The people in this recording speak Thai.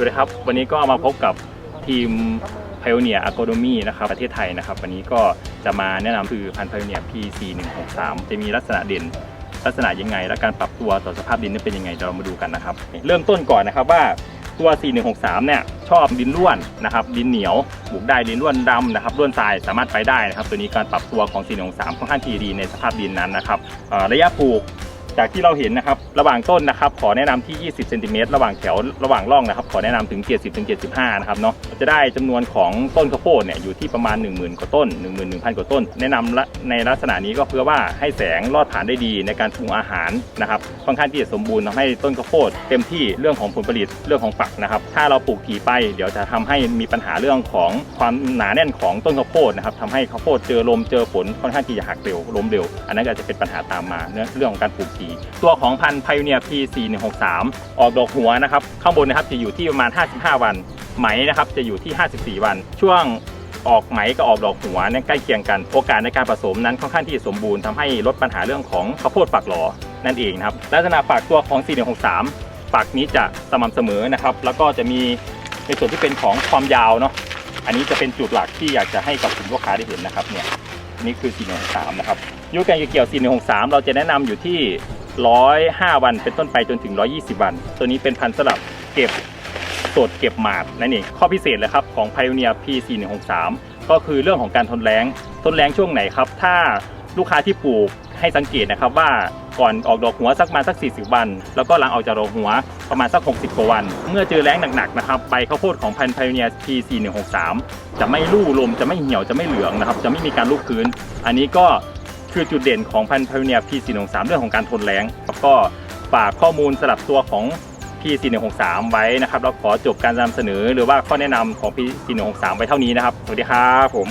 วัสดีครับ วันนี้ก็มาพบกับทีม Pioneer Agronomy นะครับประเทศไทยนะครับ วันนี้ก็จะมาแนะนำคือพันธุ์ Pioneer PC 163จะมีลักษณะเด่น ลักษณะยังไง และการปรับตัวต่อสภาพดินนั้นเป็นยังไงเดี๋ยวเรามาดูกันนะครับ เริ่มต้นก่อนนะครับว่าตัว 4163 เนี่ยชอบดินร่วนนะครับดินเหนียวปลูกได้ดินร่วนดำนะครับร่วนทรายสามารถไปได้นะครับ ตัวนี้การปรับตัวของ 4163 ค่อนข้างที่ดีในสภาพดินนั้นนะครับระยะปลูก จากที่เราเห็นนะครับระหว่างต้นนะครับขอแนะนำที่ 20เซนติเมตรระหว่างแถวระหว่างร่องนะครับขอแนะนำถึง 70ถึง75 นะครับเนาะจะได้จำนวนของต้นข้าวโพดเนี่ยอยู่ที่ประมาณ 10,000 กว่าต้น 11,000 กว่าต้น แนะนำในลักษณะนี้ก็เพื่อว่าให้แสงลอดผ่านได้ดีในการปรุงอาหารนะครับค่อนข้างที่จะสมบูรณ์ทำให้ต้นข้าวโพดเต็มที่เรื่องของผลผลิตเรื่องของฝักนะครับถ้าเราปลูกถี่ไปเดี๋ยวจะทำให้มีปัญหาเรื่องของความหนาแน่นของต้นข้าวโพดนะครับทำให้ข้าวโพดเจอลมเจอฝนค่อนข้างที่จะหักเร็วล้มเร็ว อันนั้นก็จะเป็นปัญหาตามมาเรื่องเรื่องของการปลูกี ตัวของพันธุ์ Pioneer P4163 ออกดอกหัวนะครับ ข้างบนนะครับจะอยู่ที่ประมาณ 55 วัน ไหมนะครับจะอยู่ที่ 54 วัน ช่วงออกไหมกับออกดอกหัวนี่ยใกล้เคียงกัน โอกาสในการผสมนั้นค่อนข้างที่จะสมบูรณ์ทำให้ลดปัญหาเรื่องของข้าวโพดฝักหลอนั่นเองนะครับลักษณะฝักตัวของ4163ฝักนี้จะสม่ำเสมอนะครับ แล้วก็จะมีในส่วนที่เป็นของความยาวเนาะอันนี้จะเป็นจุดหลักที่อยากจะให้กับกลุ่มลูกค้าได้เห็นนะครับเนี่ยนี่คือ4163นะครับ ยุการเก็บเกี่ยว 4163 เราจะแนะนำอยู่ที่ 105 วันเป็นต้นไปจนถึง 120 วัน ตัวนี้เป็นพันธุ์สลับเก็บสดเก็บหมาดนั่นเองข้อพิเศษเลยครับของ Pioneer P4163 ก็คือเรื่องของการทนแรงทนแรงช่วงไหนครับ ถ้าลูกค้าที่ปลูกให้สังเกตนะครับว่าก่อนออกดอกหัวสักมาสัก 40 วัน แล้วก็หลังออกจากดอกหัวประมาณสัก 60 กว่าวัน เมื่อเจอแรงหนักๆนะครับใบข้าวโพดของพันธุ์ Pioneer P4163 จะไม่ลู่ลมจะไม่เหี่ยวจะไม่เหลืองนะครับ จะไม่มีการลูกพื้นอันนี้ก็ คือจุดเด่นของพันธุ์เทวีพี่สี่หนึ่งสามเรื่องของการทนแรงแล้วก็ฝากข้อมูลสลับตัวของ P4163 ไว้นะครับแล้วขอจบการนำเสนอหรือว่าข้อแนะนำของ P4163 ไว้เท่านี้นะครับ สวัสดีครับผม